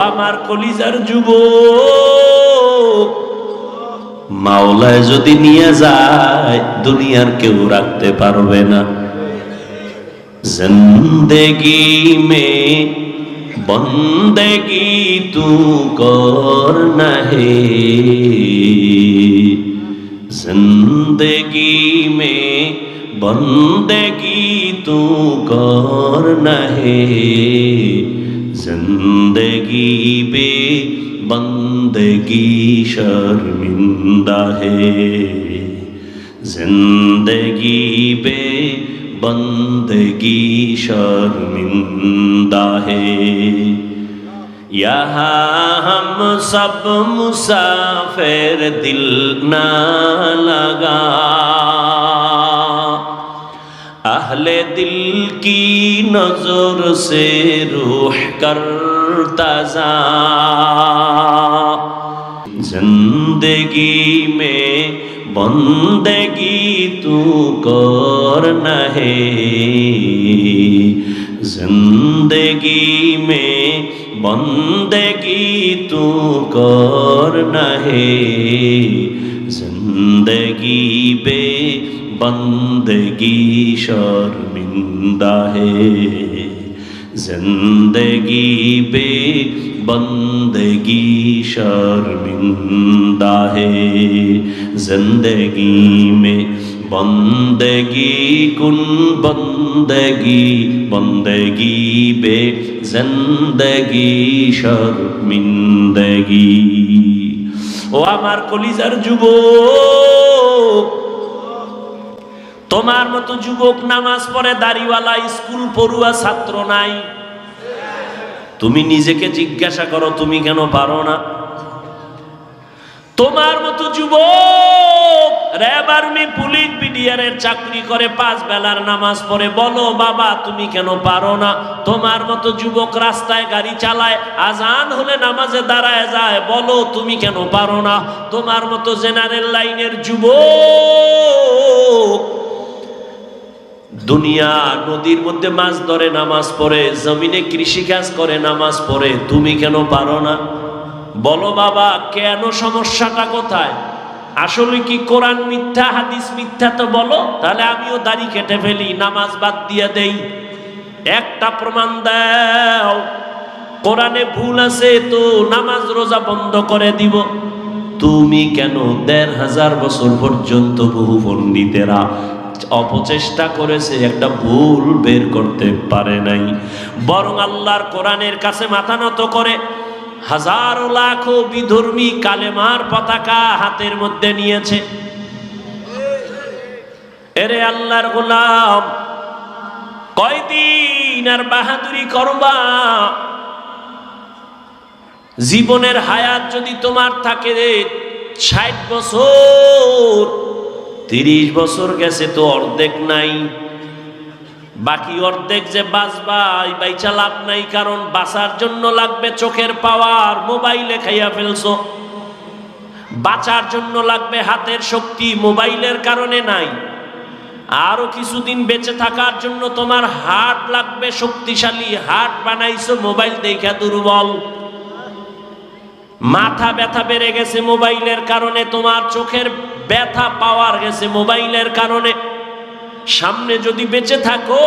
আমার কলিজার যুব মাওলায় যদি নিয়ে যায়, দুনিয়ার কেউ রাখতে পারবে না। জিন্দেগি মে বন্দেগি তু কর হে জিন্দেগি মে বন্দেগি তু কর হে जिंदगी बे बंदगी शर्मिंदा है जिंदगी बे बंदगी शर्मिंदा है यहाँ हम सब मुसाफिर दिल ना लगा اہل دل کی نظر سے روح کرتا جا زندگی میں بندگی تو کرنا ہے زندگی میں بندگی تو کرنا ہے زندگی بے বন্দগি শর্মিন্দা হে জিন্দগি বে বন্দগি শর্মিন্দা হে জিন্দগি মে বন্দগি কুন বন্দগি বন্দগি বে জিন্দগি শর্মিন্দগি। ও আমার কলিজার যুবক তোমার মতো যুবক নামাজ পড়ে দাড়িওয়ালা, স্কুল পড়ুয়া ছাত্র নাই। তুমি নিজেকে জিজ্ঞাসা করো, তুমি কেন পারো না? তোমার মতো যুবক, র্যাব আর্মি, পুলিশ বিডিআরের চাকরি করে, পাঁচ বেলার নামাজ পড়ে, বলো, বাবা, তুমি কেন পারো না? তোমার মতো যুবক রাস্তায় গাড়ি চালায়, আজান হলে নামাজে দাঁড়ায় যায়, বলো, তুমি কেন পারো না? তোমার মতো জেনারেল লাইনের যুবক দুনিয়া, নদীর মধ্যে মাছ ধরে, নামাজ পড়ে, জমিনে কৃষিকাজ করে, নামাজ পড়ে, তুমি কেন পারো না? বলো বাবা, কেন সমস্যাটা কোথায়? আসলে কি কোরআন মিথ্যা, হাদিস মিথ্যা তো বলো? তাহলে আমিও দাড়ি কেটে ফেলি, নামাজ বাদ দিয়ে দেই। একটা প্রমাণ দাও, কোরআনে ভুল আছে তো নামাজ রোজা বন্ধ করে দিব। তুমি কেন দেড় হাজার বছর পর্যন্ত বহু পণ্ডিতেরা অপচেষ্টা করেছে, একটা ভুল বের করতে পারে নাই। বরং আল্লাহর কোরআনের কাছে মাথা নত করে, হাজারো লাখো বিধর্মী কালেমার পতাকা হাতের মধ্যে নিয়েছে। এরে আল্লাহর গোলাম, কয়দিন আর বাহাদুরি করবা? জীবনের হায়াত যদি তোমার থাকে ষাট বছর তিরিশ বছর গেছে তো অর্ধেক নাই। বাকি অর্ধেক যে বাঁচবা, এই বাইচা লাভ নাই, কারণ বাঁচার জন্য লাগবে চোখের পাওয়ার, মোবাইলে খাইয়া ফেলছো। বাঁচার জন্য লাগবে হাতের শক্তি, মোবাইলের কারণে নাই। আরও কিছুদিন বেঁচে থাকার জন্য তোমার হাট লাগবে শক্তিশালী হাট বানাইছো, মোবাইল দেখা দুর্বল। মাথা ব্যথা বেড়ে গেছে মোবাইলের কারণে, তোমার চোখের ব্যথা পাওয়ার গেছে মোবাইলের কারণে। সামনে যদি বেঁচে থাকো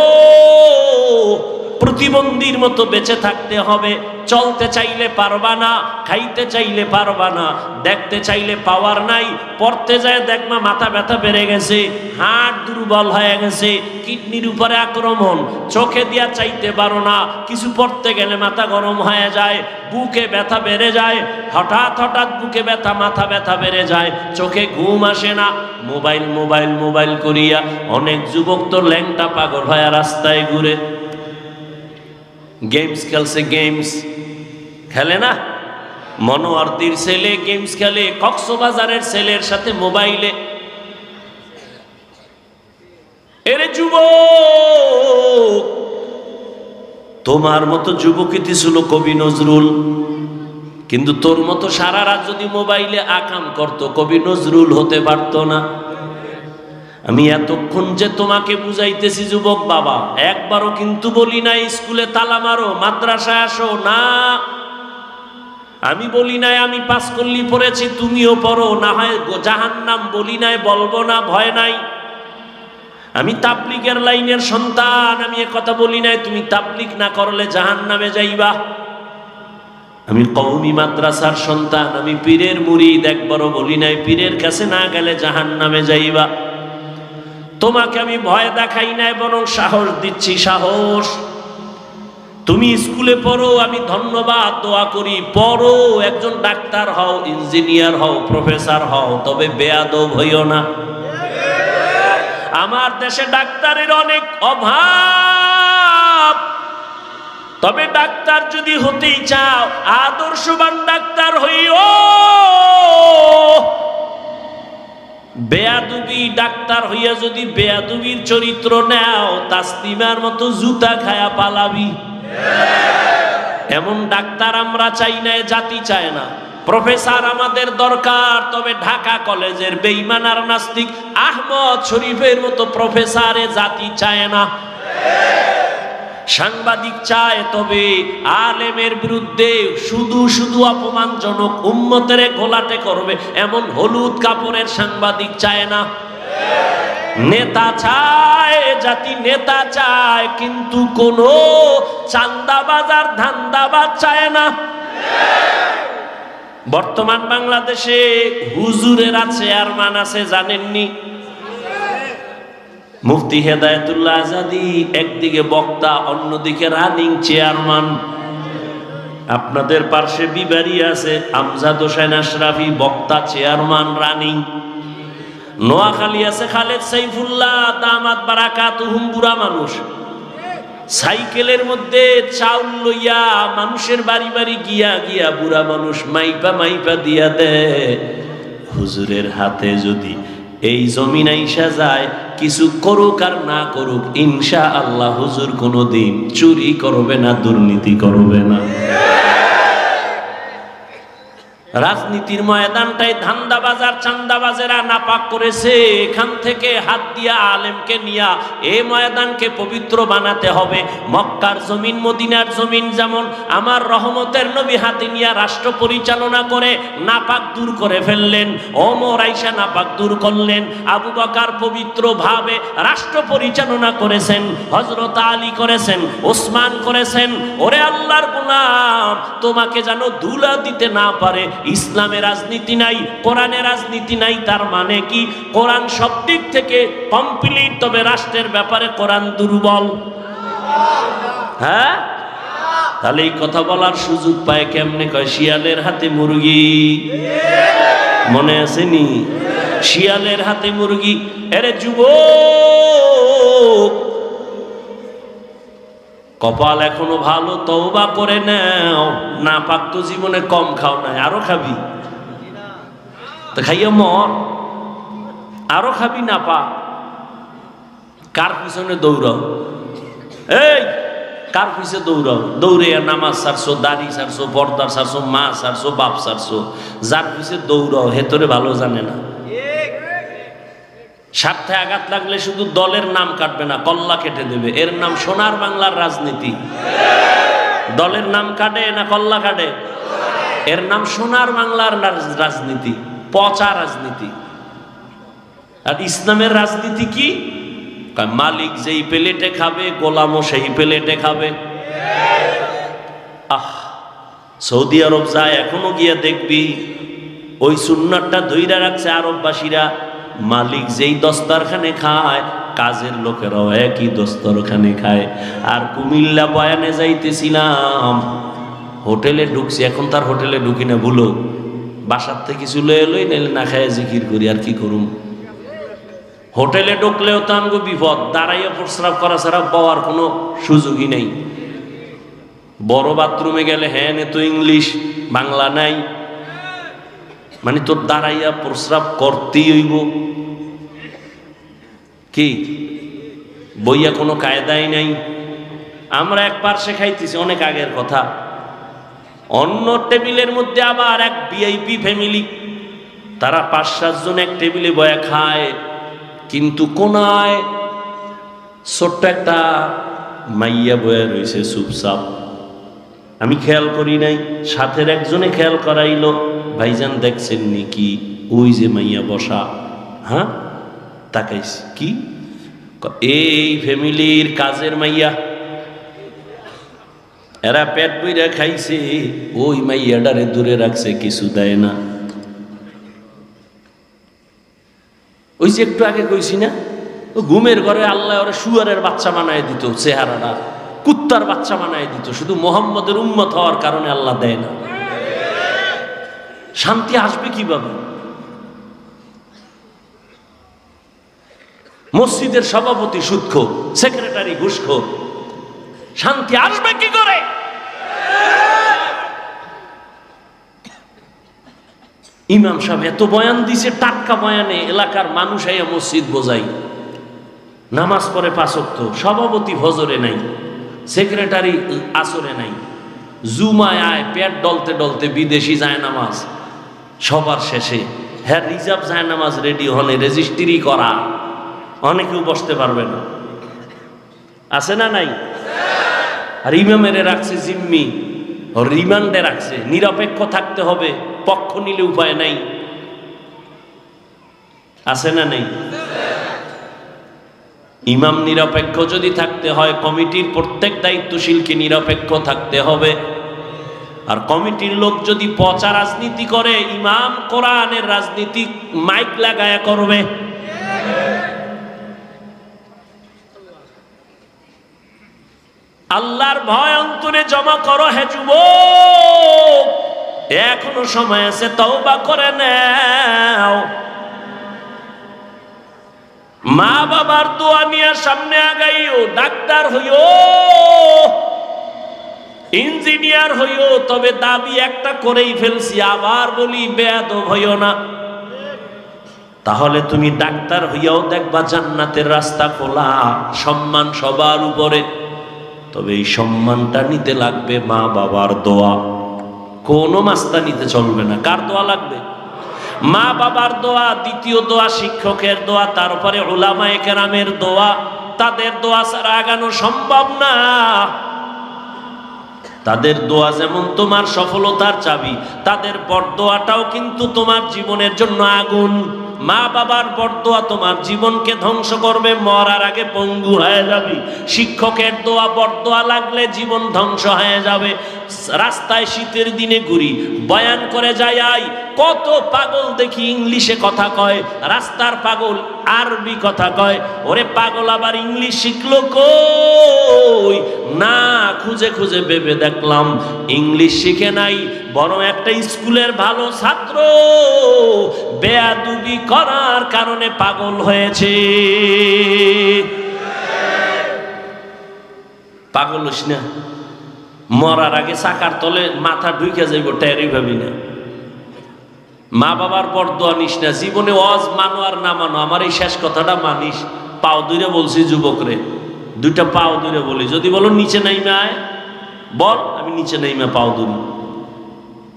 প্রতিবন্ধীর মতো বেঁচে থাকতে হবে। চলতে চাইলে পারবা না, খাইতে চাইলে পারবা না, দেখতে চাইলে পাওয়ার নাই, পড়তে যায় দেখবা মাথা ব্যথা বেড়ে গেছে হাট দুর্বল হয়ে গেছে, কিডনির উপরে আক্রমণ, চোখে দিয়া চাইতে পারো না, কিছু পড়তে গেলে মাথা গরম হয়ে যায়, বুকে ব্যথা বেড়ে যায়, হঠাৎ হঠাৎ বুকে ব্যথা, মাথা ব্যথা বেড়ে যায়, চোখে ঘুম আসে না, মোবাইল মোবাইল মোবাইল করিয়া অনেক যুবক তো ল্যাংটা পাগল হয়ে রাস্তায় ঘুরে। গেমস খেলছে গেমস খেলে না? মনোয়ারদির ছেলে গেমস খেলে, কক্সবাজারের ছেলের সাথে মোবাইলে এরে যুব তোমার মতো যুবকীতি ছিল কবি নজরুল। কিন্তু তোর মতো সারা রাত যদি মোবাইলে আকাম করত, কবি নজরুল হতে পারতো না। আমি এতক্ষণ যে তোমাকে বুঝাইতেছি, যুবক বাবা, একবারও কিন্তু বলি না স্কুলে তালা মারো, মাদ্রাসায় আসো, না। আমি বলি নাই, আমি পাস করলি, পড়েছি, তুমিও পড়ো, না হয় জাহান নাম বলি নাই, বলব না, ভয় নাই। আমি তাবলিগের লাইনের সন্তান, আমি এ কথা বলি নাই, তুমি তাবলিগ না করলে জাহান নামে যাইবা। আমি কৌমি মাদ্রাসার সন্তান, আমি পীরের মুরিদ, একবারও বলি নাই, পীরের কাছে না গেলে জাহান নামে যাইবা। তোমাকে আমি ভয় দেখাই নাই, বরং সাহস দিচ্ছি, সাহস। তুমি স্কুলে পড়ো, আমি ধন্যবাদ দোয়া করি। পড়ো, একজন ডাক্তার হও, ইঞ্জিনিয়ার হও, প্রফেসর হও, তবে বেয়াদব হইও না। আমার দেশে ডাক্তারের অনেক অভাব। তবে ডাক্তার যদি হতেই চাও, আদর্শবান ডাক্তার হইও। বেয়াদুবি ডাক্তার হইয়া যদি বেয়াদুবির চরিত্র নেও, তাসলিমার মতো জুতা খায়া পালাবি। এমন ডাক্তার আমরা চাই না জাতি চায় না। প্রফেসর, আমাদের দরকার, তবে ঢাকা কলেজের বেইমান আর নাস্তিক আহমদ শরীফের মতো প্রফেসরে জাতি চায় না। সাংবাদিক চায়, তবে আলেমের বিরুদ্ধে শুধু শুধু অপমানজনক উম্মতের ঘোলাটে করবে, এমন হলুদ কাপড়ের সাংবাদিক চায় না। নেতা চায়, জাতি নেতা চায়, কিন্তু কোন চান্দাবাজার ধান্দাবাজ চায় না। বর্তমান বাংলাদেশে হুজুরের মান আছে, জানেননি? মুফতি হেদায়তুল্লাহ আজাদি, একদিকে বক্তা, অন্যদিকে রানিং চেয়ারম্যান আপনাদের পার্শ্বে বিবারি আছে আমজাদ হোসেন আশরাফি, বক্তা চেয়ারম্যান রানিং নোয়াখালী আছে খালেদ সাইফুল্লাহ, দামাত বারাকাত বুড়া মানুষ। সাইকেলের মধ্যে চাউল লইয়া মানুষের বাড়ি বাড়ি গিয়া গিয়া বুড়া মানুষ মাইপা মাইপা দিয়া দে হুজুরের হাতে যদি এই জমিন আইসা যায়, কিছু করুক আর না করুক ইনশা আল্লাহ হুজুর কোনো দিন চুরি করবে না, দুর্নীতি করবে না। রাজনীতির ময়দানটাই ধান্দাবাজার চান্দাবাজেরা নাপাক করেছে। এখান থেকে হাত দিয়া আলেমকে নিয়া এ ময়দানকে পবিত্র বানাতে হবে। মক্কার জমিন, মদিনার জমিন যেমন আমার রহমতের নবী হাতে নিয়া রাষ্ট্র পরিচালনা করে নাপাক দূর করে ফেললেন ওমর আইসা নাপাক দূর করলেন। আবু বকার পবিত্র ভাবে রাষ্ট্র পরিচালনা করেছেন হজরত আলী করেছেন, ওসমান করেছেন। ওরে আল্লাহর গুলাম, তোমাকে যেন ধুলা দিতে না পারে ইসলামের রাজনীতি নাই কোরআনের রাজনীতি নাই, তার মানে কি? কোরআন সব দিক থেকে কমপ্লিট তবে রাষ্ট্রের ব্যাপারে কোরআন দুর্বল। হ্যাঁ? তাহলে এই কথা বলার সুযোগ পায় কেমনে? কয়, শিয়ালের হাতে মুরগি। মনে আসেনি শিয়ালের হাতে মুরগি। এরে যুবক কপাল এখনও ভালো, তওবা করে নাও। না পাক তো জীবনে কম খাও নাই, আরও খাবি। তো খাইয়া মর, আরও খাবি না পা কার পিছনে দৌড়াও? এই, কার পিছে দৌড়াও? দৌড়ে নামাজ সারছো, দাড়ি সারছো পর্দার সারছো, মা সারছো, বাপ সারছো। যার পিছে দৌড়াও হেতরে ভালো জানে না। স্বার্থে আঘাত লাগলে শুধু দলের নাম কাটবে না, কল্লা কেটে দেবে। এর নাম সোনার বাংলার রাজনীতি। দলের নাম কাটে না কল্লা কাটে? এর নাম সোনার বাংলার রাজ- রাজনীতি, পচা রাজনীতি। আর ইসলামের রাজনীতি কি? মালিক যেই প্লেটে খাবে, গোলামও সেই প্লেটে খাবে। আহ, সৌদি আরব যায়, এখনও গিয়া দেখবি, ওই সুন্নারটা ধইরা রাখছে আরববাসীরা। মালিক যেই দস্তারখানে খায়, কাজের লোকেরাও একই দস্তরখানে খায়। আর কুমিল্লা বয়ানে যাইতেছিলাম, হোটেলে ঢুকছি, এখন তার হোটেলে ঢুকি না, ভুলো। বাসার থেকে কিছু লয়ে লই, নাইলে না খায় জিকির করি, আর কি করুম? হোটেলে ঢুকলেও তো আমগো বিপদ, দাঁড়াইয়া প্রস্রাব করা ছাড়া পাওয়ার কোনো সুযোগই নেই। বড় বাথরুমে গেলে হ্যাঁ তো ইংলিশ, বাংলা নাই। মানে তোর দাঁড়াইয়া প্রস্রাব করতেই হইব। কি? বইয়া কোনো কায়দাই নাই। আমরা এক পার্শ্বে খাইতেছি, অনেক আগের কথা। অন্য টেবিলের মধ্যে আবার এক ভিআইপি ফ্যামিলি তারা পাঁচ সাতজন এক টেবিলে বয়া খায়। কিন্তু কোনায় ছোট্ট একটা মাইয়া বয়া রয়েছে চুপচাপ। আমি খেয়াল করি নাই, সাথের একজনে খেয়াল করাইলো, ভাইজান দেখছেন নাকি, ওই যে মাইয়া বসা হ্যাঁ? তাকাইছি, কি? এই ফ্যামিলির কাজের মাইয়া। এরা পেট বইরা খাইছে, ওই মাইয়াডারে দূরে রাখছে, কিছু দেয় না। ওই যে একটু আগে কইছি না, ও ঘুমের ঘরে আল্লাহ ওরা শুয়ারের বাচ্চা বানায় দিত, চেহারাটা। কুত্তার বাচ্চা বানায় দিত। শুধু মোহাম্মদের উম্মত হওয়ার কারণে আল্লাহ দেয় না। শান্তি আসবে কীভাবে? মসজিদের সভাপতি সুদখোর সেক্রেটারি ঘুষখোর। শান্তি আসবে কি করে? ইমাম সাহেব এত বয়ান দিছে, টাটকা বয়ানে এলাকার মানুষ আইয়া মসজিদ বোঝাই। নামাজ পড়ে পাঁচক্ত সভাপতি ফজরে নাই। সেক্রেটারি আসরে নাই। জুমায় আয়, পেট ডলতে ডলতে বিদেশি যায় নামাজ সবার শেষে হ্যাঁ রিজার্ভ যায় নামাজ রেডি হনে রেজিস্ট্রি করা। অনেকেও বসতে পারবে না। আছে না নাই? আর ইমামেরে রাখছে জিম্মি। রিমান্ডে রাখছে। নিরপেক্ষ থাকতে হবে, পক্ষ নিলে উপায় নাই। আছে না নেই? ইমাম নিরপেক্ষ যদি থাকতে হয়, কমিটির প্রত্যেক দায়িত্বশীলকে নিরপেক্ষ থাকতে হবে। আর কমিটির লোক যদি পচা রাজনীতি করে, ইমাম কোরআনের রাজনীতি মাইক লাগায়া করবে। আল্লাহর ভয় অন্তরে জমা করো হে যুবক। এখনও সময় আছে, তওবা করে নাও। মা বাবার দোয়া নিয়ে সামনে আগাইও, ডাক্তার হইও, ইঞ্জিনিয়ার হইও, তবে দাবি একটা করেই ফেলছি, আবার বলি বেয়াদ হইও না। তাহলে তুমি ডাক্তার হইয়াও দেখবা জান্নাতের রাস্তা খোলা, সম্মান সবার উপরে। তবে এই সম্মানটা নিতে লাগবে মা বাবার দোয়া। কোনো মাস্তা নিতে চলবে না। কার দোয়া লাগবে? মা বাবার দোয়া, দ্বিতীয় দোয়া, শিক্ষকের দোয়া, তারপরে ওলামায় কেরামের দোয়া, তাদের দোয়া ছাড়া আগানো সম্ভব না। তাদের দোয়া যেমন তোমার সফলতার চাবি, তাদের বরদোয়াটাও কিন্তু তোমার জীবনের জন্য আগুন। মা বাবার বরদোয়া তোমার জীবনকে ধ্বংস করবে, মরার আগে পঙ্গু হয়ে যাবে। শিক্ষকের দোয়া, বরদোয়া লাগলে জীবন ধ্বংস হয়ে যাবে। রাস্তায় শীতের দিনে ঘুরি, বয়ান করে যাই আই। কত পাগল দেখি ইংলিশে কথা কয়, রাস্তার পাগল আরবি কথা কয়। ওরে পাগল আবার ইংলিশ শিখলো কই? না, খুঁজে খুঁজে ভেবে দেখলাম ইংলিশ শিখে নাই, বরং একটা স্কুলের ভালো ছাত্র। বেয়া বেয়াদুবি করার কারণে পাগল হয়েছে। পাগল হইস না। মরার আগে চাকার তলে মাথা ঢুকে যাইব টেরি ভাবি না। মা বাবার বরদোয়া নিস না। জীবনে অজ মানো আর না মানো, আমার এই শেষ কথাটা মানিস। পাও দূরে বলছি যুবকরে দুইটা পাও দূরে বলি। যদি বলো, নিচে নাইমে আয়। বল, আমি নিচে নাইমে, পাও দূরে।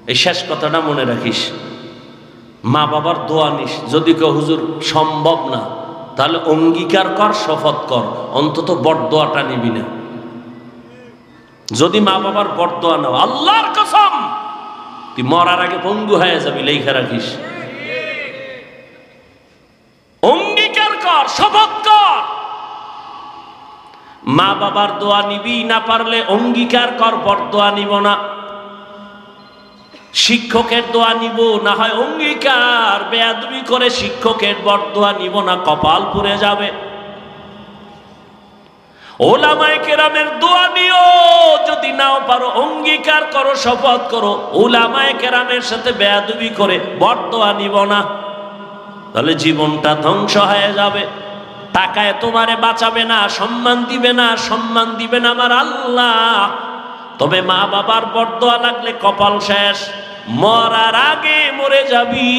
এই শেষ কথাটা মনে রাখিস। মা বাবার দোয়া নিস। যদি কেউ হুজুর, সম্ভব না, তাহলে অঙ্গীকার কর, শপথ কর, অন্তত বট দোয়াটা নিবি না। যদি মা বাবার বট দোয়া নাও, আল্লাহর কসম, তুই মরার আগে পঙ্গু হয়ে যাবি লেখা রাখিস। অঙ্গীকার কর, শপথ কর। মা বাবার দোয়া নিবি না পারলে অঙ্গীকার কর, বট দোয়া নিব না। শিক্ষকের দোয়া নিব, না হয় অঙ্গীকার, বেয়াদবি করে শিক্ষকের বট দোয়া নিব না, কপাল পুড়ে যাবে। ওলামায়ে কেরামের দোয়া নিও, যদি নাও পারো অঙ্গীকার করো, শপথ করো। ওলামায়ে কেরামের সাথে বেয়াদবি করে বট দোয়া নিব না, তাহলে জীবনটা ধ্বংস হয়ে যাবে। টাকায় তোমারে বাঁচাবে না, সম্মান দিবে না, সম্মান দিবে না আমার আল্লাহ। তবে মা বাবার বরদোয়া লাগলে কপাল শেষ। মরার আগে মরে যাবি।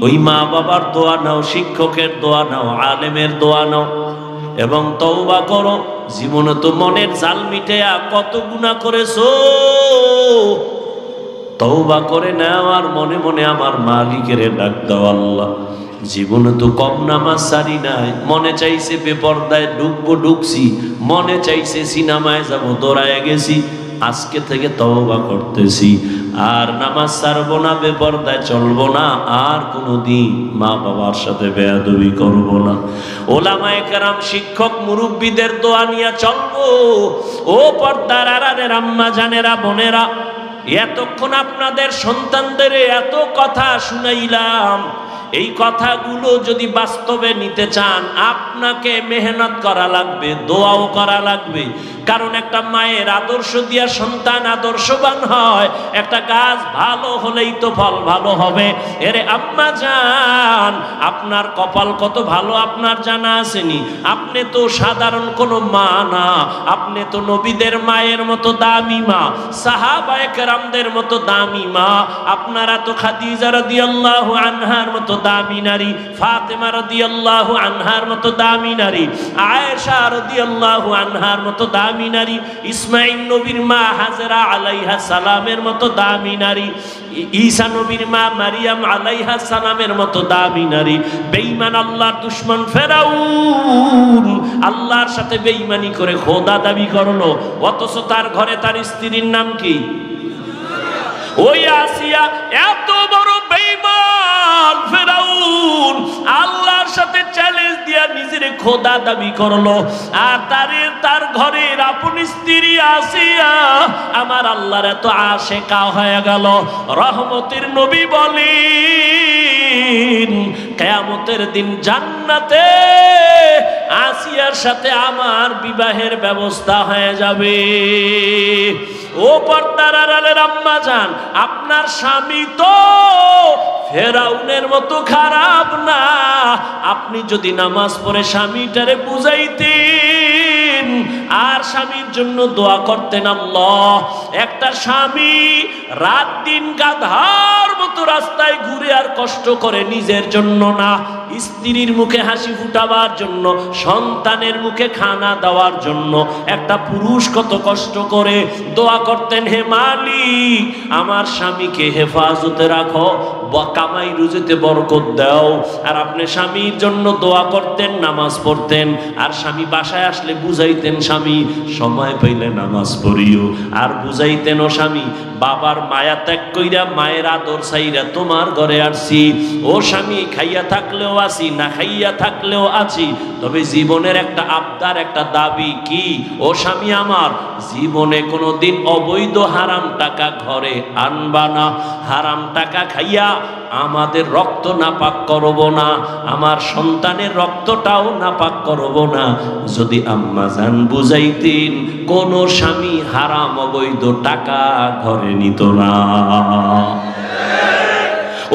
ওই মা বাবার দোয়া নাও, শিক্ষকের দোয়া নাও, আলেমের দোয়া নাও, এবং তওবা করো। জীবনে তো মনের জাল মিটেয়া কত গুণা করেছ। তওবা করে নেওয়ার মনে মনে আমার মালিকের ডাক দাও আল্লাহ। জীবনে তো কম নামাজ সারি নাই। মনে চাইছে বেপর্দায় ঢুকবো ঢুকছি মনে চাইছে সিনেমায় যাব দৌড়ায় গেছি। আজকে থেকে তওবা করতেছি। আর নামাজ ছাড়বো না, বেপরদায় চলবো না, আর কোনোদিন মা বাবার সাথে বেয়াদবি করব না। ওলামায়ে কেরাম, শিক্ষক, মুরব্বীদের দোয়া নিয়ে চলবো। ও পর্দার আড়ালের আম্মা জানেরা, বোনেরা, এতক্ষণ আপনাদের সন্তানদের এত কথা শুনাইলাম। এই কথাগুলো যদি বাস্তবে নিতে চান, আপনাকে মেহনত করা লাগবে, দোয়াও করা লাগবে। কারণ একটা মায়ের আদর্শ দিয়া সন্তান আদর্শবান হয়, একটা গাছ ভালো হলেই তো ফল ভালো হবে। এরে আম্মা যান আপনার কপাল কত ভালো, আপনার জানা আসেনি। আপনি তো সাধারণ কোনো মা না, আপনি তো নবীদের মায়ের মতো দামি মা, সাহাবায়ে কেরামদের মতো দামি মা। আপনারা তো খাদিজা রাদিয়াল্লাহু আনহার মতো দামি নারী, ফাতেমা রাদিয়াল্লাহু আনহার মতো দামি নারী, আয়েশা রাদিয়াল্লাহু আনহার মতো দামি নারী ইসমাইল নবীর মা হাজরা আলাইহা সালামের মতো দামি নারী, ঈসা নবীর মা মারিয়াম আলাইহা সালামের মতো দামি নারী, বেঈমান আল্লাহর দুশ্মন ফেরাউন, আল্লাহর সাথে বেঈমানি করে খোদা দাবি করল, অথচ তার ঘরে তার স্ত্রীর নাম কি? ওই আসিয়া এত বড় ফেরাউন আল্লাহর সাথে চ্যালেঞ্জ দিয়া নিজের খোদা দাবি করল। আর তার তার ঘরের আপন স্ত্রী আসিয়া আমার আল্লাহর এত আশেকা হয়ে গেল। রহমতের নবী বলেন, কেয়ামতের দিন জান্নাতে আসিয়ার সাথে আমার বিবাহের ব্যবস্থা হয়ে যাবে। ও পর্দার আড়ালের আম্মা যান আপনার স্বামী তো ফেরাউনের মতো খারাপ না। আপনি যদি নামাজ পড়ে স্বামীটারে বুঝাইতেন। আর স্বামীর জন্য দোয়া করতেন আল্লাহ। একটা স্বামী রাত দিন গাধার মতো রাস্তায় ঘুরে আর কষ্ট করে নিজের জন্য না, স্ত্রীর মুখে হাসি ফুটাবার জন্য, সন্তানের মুখে খানা দেওয়ার জন্য। একটা পুরুষ কত কষ্ট করে দোয়া করতেন, হে মালিক, আমার স্বামীকে হেফাজতে রাখো কামাই রুজিতে বরকত দাও। আর আপনি স্বামীর জন্য দোয়া করতেন, নামাজ পড়তেন, আর স্বামী বাসায় আসলে বুঝাইতেন, স্বামী, সময় পাইলে নামাজ পড়িও। আর বুঝাইতেন, ও স্বামী, বাবার মায়া ত্যাগ কইরা মায়ের আদর সাইরা তোমার ঘরে আসছি। ও স্বামী, খাইয়া থাকলেও আছি না খাইয়া থাকলেও আছি। তবে জীবনের একটা আবদার, একটা দাবি কি? ও স্বামী আমার, জীবনে কোনো দিন অবৈধ হারাম টাকা ঘরে আনবা না। হারাম টাকা খাইয়া আমাদের রক্ত নাপাক করব না, আমার সন্তানের রক্তটাও নাপাক করব না। যদি আম্মা জান বুঝাইতেন, কোন স্বামী হারাম অবৈধ টাকা ঘরে নিত না।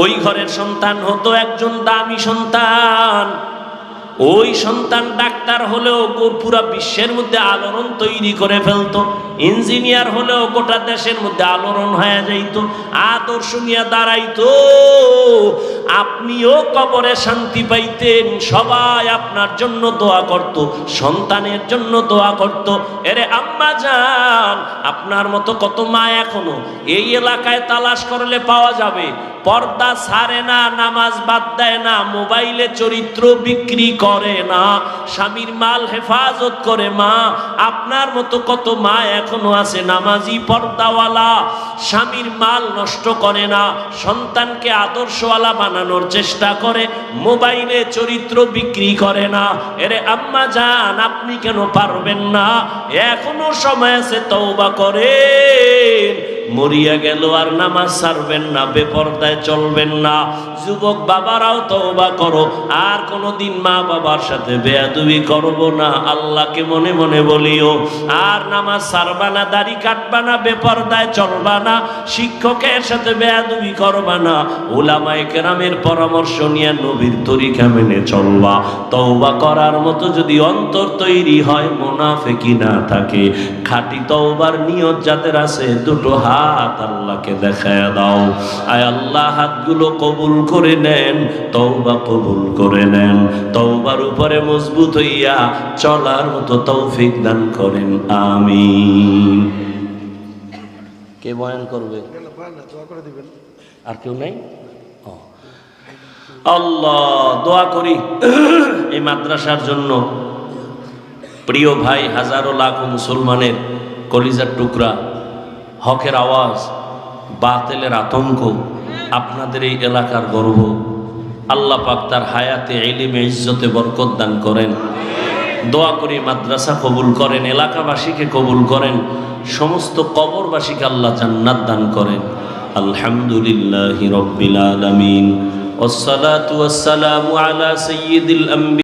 ওই ঘরের সন্তান হতো একজন দামি সন্তান। ওই সন্তান ডাক্তার হলেও পুরা বিশ্বের মধ্যে আলোড়ন তৈরি করে ফেলতো, ইঞ্জিনিয়ার হলেও গোটা দেশের মধ্যে আলোড়ন হয়ে যাইত, আদর্শ নিয়ে দাঁড়াইতো। আপনিও কবরে শান্তি পাইতেন, সবাই আপনার জন্য দোয়া করত, সন্তানের জন্য দোয়া করত। এরে আম্মা যান আপনার মতো কত মা এখনও? এই এলাকায় তালাশ করলে পাওয়া যাবে পর্দা ছাড়ে না, নামাজ বাদ দেয় না, মোবাইলে চরিত্র বিক্রি করে না। স্বামীর মাল হেফাজত করে মা, আপনার মতো কত মা এখনও আছে? নামাজি পর্দাওয়ালা, স্বামীর মাল নষ্ট করে না, সন্তানকে আদর্শওয়ালা বানানোর চেষ্টা করে, মোবাইলে চরিত্র বিক্রি করে না। এরে আম্মা যান আপনি কেন পারবেন না? এখনও সময় আছে, তওবা করে মরিয়া গেল আর নামাজ ছাড়বেন না, বেপর্দায় চলবেন না। যুবক বাবারাও তওবা করো। আর কোনোদিন মা বাবার সাথে বেয়াদুবি করব না। আল্লাহকে মনে মনে বলিও, আর নামাজ ছাড়বা না, দাড়ি কাটবা না, বেপর্দায় চলবা না, শিক্ষকের সাথে বেয়াদুবি করবা না। ওলামায়ে কেরামের পরামর্শ নিয়ে নবীর তরিকা মেনে চলবা। তওবা করার মতো যদি অন্তর তৈরি হয় মোনাফেকি না থাকে। খাঁটি তওবার নিয়ত যাদের আছে, দুটো হাত আল্লাহকে দেখায় দাও। আয় আল্লাহ হাতগুলো কবুল করে নেন, তওবা কবুল করে নেন। তওবার উপরে মজবুত হইয়া চলার মতো তৌফিক দান করেন, আমিন। কে বয়ান করবে? আর কেউ নাই। আল্লাহ, দোয়া করি এই মাদ্রাসার জন্য। প্রিয় ভাই, হাজারো লাখ মুসলমানের কলিজার টুকরা, হকের আওয়াজ, বাতেলের আতঙ্ক আপনাদের এই এলাকার গর্ব আল্লাহ পাক তার হায়াতে এলিমে ইজ্জতে বরকত দান করেন দোয়া করি মাদ্রাসা কবুল করেন এলাকাবাসীকে কবুল করেন সমস্ত কবরবাসীকে আল্লাহ জান্নাত দান করেন আলহামদুলিল্লাহি রব্বিল আলামিন والصلاة والسلام على سيد الأنبياء